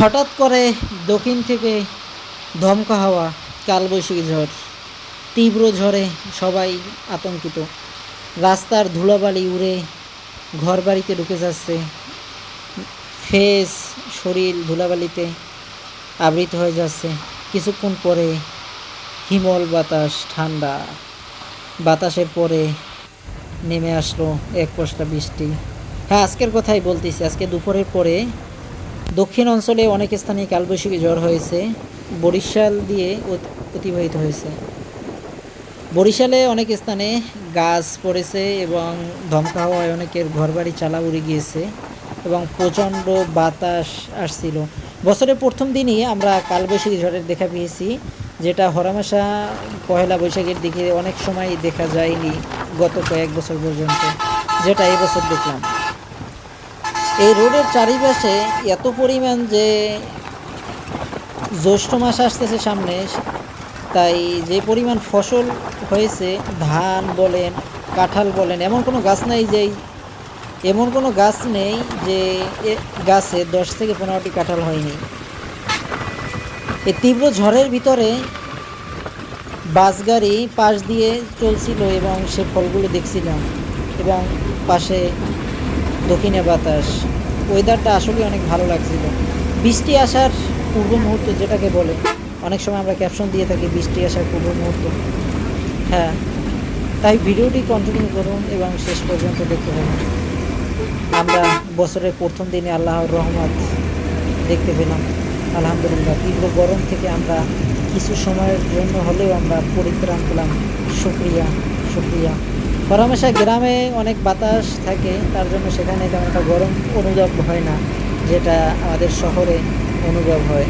হঠাৎ করে দক্ষিণ থেকে ধমকা হাওয়া কালবৈশাখী ঝড়। তীব্র ঝড়ে সবাই আতঙ্কিত। রাস্তার ধুলাবালি উড়ে ঘরবাড়িতে ঢুকে যাচ্ছে। ফেস শরীর ধুলাবালিতে আবৃত হয়ে যাচ্ছে। কিছুক্ষণ পরে হিমল বাতাস, ঠান্ডা বাতাসের পরে নেমে আসলো এক পশলা বৃষ্টি। হ্যাঁ আজকের কথাই বলতেছি। আজকে দুপুরের পরে দক্ষিণ অঞ্চলে অনেক স্থানে কালবৈশাখী ঝড় হয়েছে। বরিশাল দিয়ে অত- অতিবাহিত হয়েছে। বরিশালে অনেক স্থানে গাছ পড়েছে এবং ধমকা হওয়ায় অনেকের ঘরবাড়ি চালা উড়ে গিয়েছে এবং প্রচণ্ড বাতাস আসছিল। বছরের প্রথম দিনই আমরা কালবৈশাখী ঝড়ের দেখা পেয়েছি, যেটা হরামাসা পহেলা বৈশাখের দিকে অনেক সময় দেখা যায়নি গত কয়েক বছর পর্যন্ত, যেটা এবছর দেখলাম। এই রোডের চারিপাশে এত পরিমাণ যে জ্যৈষ্ঠ মাস আসতেছে সামনে, তাই যে পরিমাণ ফসল হয়েছে, ধান বলেন, কাঁঠাল বলেন, এমন কোনো গাছ নাই যে এমন কোনো গাছ নেই যে গাছে দশ থেকে পনেরোটি কাঁঠাল হয়নি। এই তীব্র ঝড়ের ভিতরে বাস গাড়ি পাশ দিয়ে চলছিল এবং সে ফলগুলো দেখছিলাম এবং পাশে দক্ষিণে বাতাস। ওয়েদারটা আসলে অনেক ভালো লাগছিল। বৃষ্টি আসার পূর্ব মুহূর্ত যেটাকে বলে, অনেক সময় আমরা ক্যাপশন দিয়ে থাকি বৃষ্টি আসার পূর্ব মুহূর্ত। হ্যাঁ তাই ভিডিওটি কন্টিনিউ করুন এবং শেষ পর্যন্ত দেখতে থাকুন। আমরা বছরের প্রথম দিনে আল্লাহর রহমত দেখতে পেলাম। আলহামদুলিল্লাহ, তীব্র গরম থেকে আমরা কিছু সময়ের জন্য হলেও আমরা পরিত্রাণ পেলাম। শুক্রিয়া শুক্রিয়া। খরামেশা গ্রামে অনেক বাতাস থাকে, তার জন্য সেখানে তেমন একটা গরম অনুভব হয় না, যেটা আমাদের শহরে অনুভব হয়